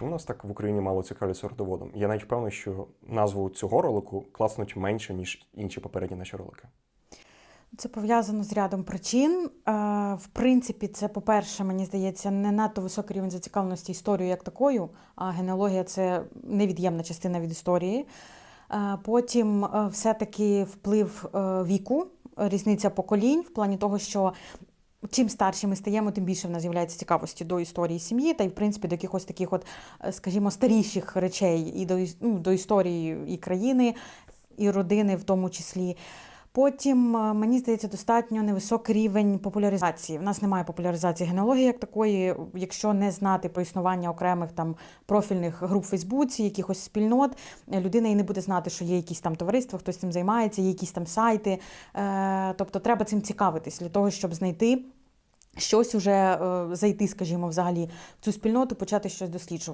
чому нас так в Україні мало цікавляться родоводом? Я навіть впевнений, що назву цього ролику класнуть менше, ніж інші попередні наші ролики. Це пов'язано з рядом причин. Е, В принципі, це, по-перше, мені здається, не надто високий рівень зацікавленості історією як такою, а генеалогія це невід'ємна частина від історії. Е, Потім е, все-таки вплив віку, різниця поколінь в плані того, що чим старші ми стаємо, тим більше в нас з'являється цікавості до історії сім'ї та й, в принципі, до якихось таких, от, е, скажімо, старіших речей і до, ну, до історії і країни, і родини в тому числі. Потім, е, мені здається, достатньо невисокий рівень популяризації. У нас немає популяризації генеалогії як такої. Якщо не знати про існування окремих там профільних груп в Фейсбуці, якихось спільнот, е, людина і не буде знати, що є якісь там товариства, хтось цим займається, є якісь там сайти. Е, Тобто треба цим цікавитись для того, щоб знайти. Щось уже зайти, скажімо, взагалі в цю спільноту, почати щось досліджувати.